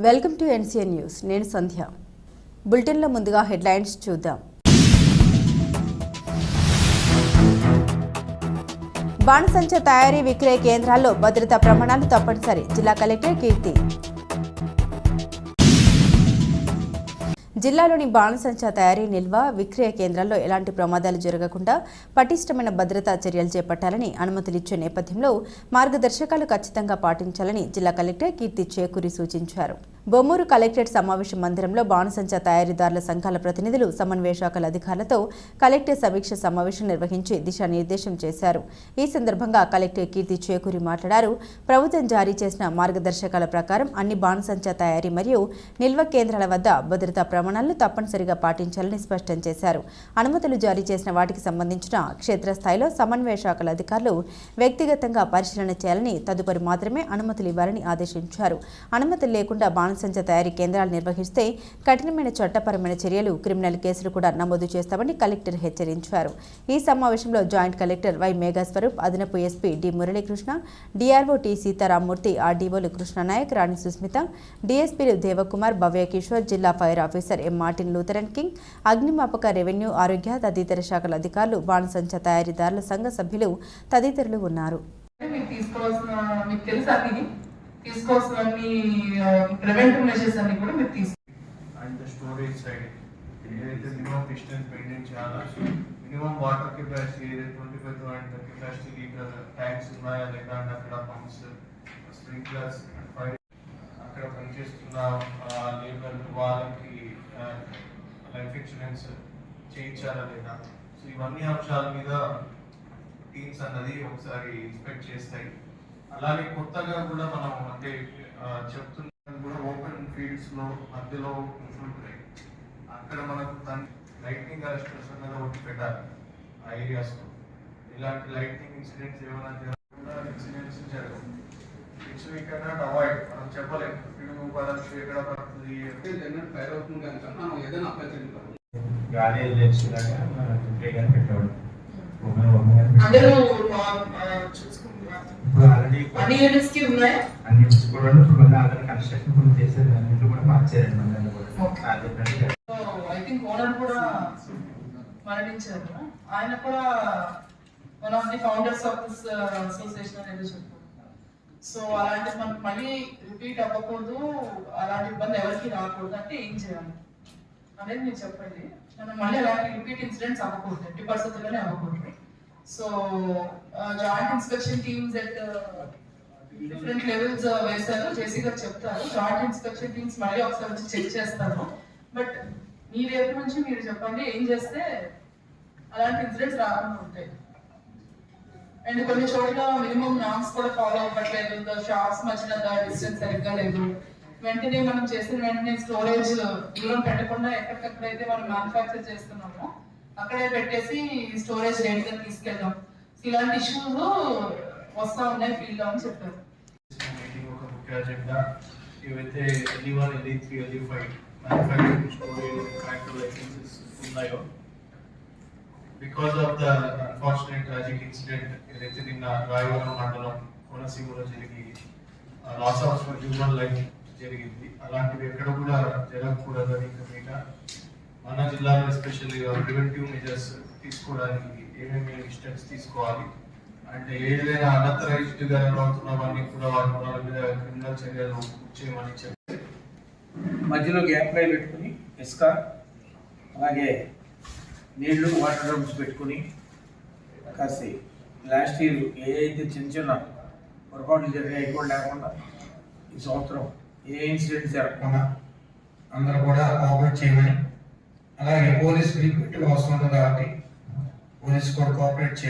Welcome to NCN news. నేను సంధ్య. బులెటిన్లో ముందుగా హెడ్లైన్స్ చూద్దాం. బాణసంచ తయారీ విక్రయ కేంద్రాల్లో భద్రతా ప్రమాణాలు తప్పనిసరి. జిల్లా కలెక్టర్ కీర్తి. జిల్లాలోని బాణసంచా తయారీ నిల్వ విక్రయ కేంద్రాల్లో ఎలాంటి ప్రమాదాలు జరగకుండా పటిష్టమైన భద్రతా చర్యలు చేపట్టాలని అనుమతులిచ్చే నేపథ్యంలో మార్గదర్శకాలు ఖచ్చితంగా పాటించాలని జిల్లా కలెక్టర్ కీర్తి చేకూరి సూచించారు. బొమ్మూరు కలెక్టరేట్ సమావేశ మందిరంలో బాణసంచా తయారీదారుల సంఘాల ప్రతినిధులు సమన్వయ శాఖల అధికారులతో కలెక్టర్ సమీక్ష సమావేశం నిర్వహించి దిశానిర్దేశం చేశారు. ఈ సందర్భంగా కలెక్టర్ కీర్తి చేకూరి మాట్లాడారు. ప్రభుత్వం జారీ చేసిన మార్గదర్శకాల ప్రకారం అన్ని బాణసంచా తయారీ మరియు నిల్వ కేంద్రాల వద్ద భద్రతా ప్రమాణాలను తప్పనిసరిగా పాటించాలని స్పష్టం చేశారు. అనుమతులు జారీ చేసిన వాటికి సంబంధించిన క్షేత్రస్థాయిలో సమన్వయ శాఖల అధికారులు వ్యక్తిగతంగా పరిశీలన చేయాలని తదుపరి మాత్రమే అనుమతులు ఇవ్వాలని ఆదేశించారు. అనుమతులు లేకుండా బాణ మాంసంచ తయారీ కేంద్రాలు నిర్వహిస్తే కఠినమైన చట్టపరమైన చర్యలు క్రిమినల్ కేసులు కూడా నమోదు చేస్తామని కలెక్టర్ హెచ్చరించారు. ఈ సమావేశంలో జాయింట్ కలెక్టర్ వై మేఘాస్వరూప్ అదనపు SP D Muralikrishna DRO T Sitharamamurthy ఆర్డీఓలు Krishna Nayak Rani Susmitha డిఎస్పీలు దేవకుమార్ భవ్య కిషోర్ జిల్లా fire officer M Martin Lutheran King అగ్నిమాపక రెవెన్యూ ఆరోగ్య తదితర శాఖల అధికారులు బాణసంచ తయారీదారుల సంఘ సభ్యులు తదితరులు ఉన్నారు. మీకు తీసుకోవాల్సిన మీకు ప్రివెంటివ్ మెషర్స్ అన్ని కూడా మీరు తీసుకో అండ్ స్టోరేజ్ సైడ్ ఏదైతే మినిమం డిస్టెన్స్ మెయింటైన్ చేయాలా? మినిమం వాటర్ కెపాసిటీ ఏదైతే twenty five thousand capacity litre tanks ఉన్నాయా లేదా అండ్ అక్కడ పంప్స్ స్ప్రింక్లర్స్ అండ్ ఫైర్ అక్కడ పనిచేస్తున్న లేబర్ వాళ్ళకి లైఫ్ ఇన్సూరెన్స్ చేయించాలా లేదా? సో ఇవన్నీ అంశాల మీద టీమ్స్ అన్నది ఒకసారి ఇన్స్పెక్ట్ చేస్తాయి. అలాగే కొత్తగా కూడా మనం అంటే చెప్తున్న కూడా ఓపెన్ ఫీల్డ్స్లో మధ్యలో ఉంటుంటాయి. అక్కడ మనకు లైటింగ్ అరెస్టర్స్ అన్నది ఒకటి పెట్టాలి ఆ ఏరియాస్లో. ఇలాంటి లైటింగ్ ఇన్సిడెంట్స్ ఏమైనా జరగకుండా ఇన్సిడెంట్స్ జరగవు. ఇట్స్ వీ కెనాట్ అవాయిడ్ మనం చెప్పలేము పిడుగు పడచ్చు ఎక్కడ పడుతుంది. జనరల్ ఫైర్ అవుతుంది కనుక మనం ఏదైనా అప్లై చేద్దాం గాలి లేచిలాగా ట్రిగర్ పెట్టాడు అందరూ చూసుకుంటున్నారు ఇప్పుడు ఆల్రెడీ అన్ని యూనిట్స్కి ఉన్నాయా? అన్ని కూడా ఇప్పుడు మళ్ళీ ఆల్రెడీ కన్స్ట్రక్షన్ కూడా చేసేది అన్నింటిలో కూడా మార్చారండి మళ్ళీ అన్ని కూడా. Okay. ఆ different ఐ థింక్ ఓనర్ కూడా మరణించారు ఆయన కూడా one of the founders of this association అనేది చెప్పారు సో అలాంటి మనకు మళ్ళీ రిపీట్ అవ్వకూడదు. అలాంటి ఇబ్బంది ఎవరికి రాకూడదు. అంటే ఏం చేయాలి? అనేది మీరు చెప్పండి. మనం మళ్ళీ అలాంటి రిపీట్ ఇన్సిడెంట్స్ అవ్వకూడదు. ఎట్టి పరిస్థితుల్లోనే అవ్వకూడదు. So joint inspection teams at different levels వేశారు జేసీ గారు చెప్తారు. జాయింట్ ఇన్స్పెక్షన్ టీమ్స్ మళ్ళీ ఒకసారి వచ్చి చెక్ చేస్తారు బట్ మీ వైపు నుంచి మీరు చెప్పండి ఏం చేస్తే అలాంటి ఇన్సిడెంట్స్ రాకుండా ఉంటాయి. అండ్ కొన్ని చోట్ల మినిమం నామ్స్ కూడా ఫాలో అవ్వట్లేదు. షాప్స్ మధ్యన డిస్టెన్స్ సరిగ్గా లేదు. వెంటనే మనం చేసిన వెంటనే స్టోరేజ్ uh, దూరం పెట్టకుండా ఎక్కడికక్కడైతే మనం మ్యానుఫ్యాక్చర్ చేస్తున్నామో అక్కడే పెట్టేసి స్టోరేజ్ రేట్గా తీసుకెళ్దాం. ఇలాంటి ఇష్యూస్ వస్తా ఉన్నాయి ఫీల్డ్ అని చెప్పారు. మీటింగ్ ఒక ముఖ్య అజెండా ఏవైతే LE one LE three LE five manufacturing storage licences ఉన్నాయో because of the unfortunate tragic incident ఏదైతే నిన్న రాయవరం మండలం కోనసీమలో జరిగి లాస్ ఆఫ్ హ్యూమన్ లైఫ్ జరిగింది. అలాంటివి ఎక్కడ కూడా జరగకూడదని ఇంకా మీద మన జిల్లాలో ఎస్పెషల్గా ప్రివెంటివ్ మెజర్స్ తీసుకోవడానికి ఏమేమి స్టెప్స్ తీసుకోవాలి? అంటే ఏదైనా అనథరైజ్డ్గా వారిని కూడా వారి వాళ్ళ మీద క్రిమినల్ చర్యలు చేయమని చెప్పి. మధ్యలో గ్యాప్ లైన్ పెట్టుకుని ఇసుక అలాగే నీళ్ళు వాటర్ డ్రమ్స్ పెట్టుకుని కాసి లాస్ట్ ఇయర్ ఏ అయితే చిన్న చిన్న పొరపాట్లు జరిగాయి కూడా లేకుండా ఈ సంవత్సరం ఏ ఇన్సిడెంట్స్ జరగకుండా అందరూ కూడా కోఆపరేట్ చేయమని అలాగే పోలీస్ ఫ్రీక్వెంట్గా వస్తుంటుంది కాబట్టి పోలీస్ కూడా కోఆపరేట్ చేయాలి.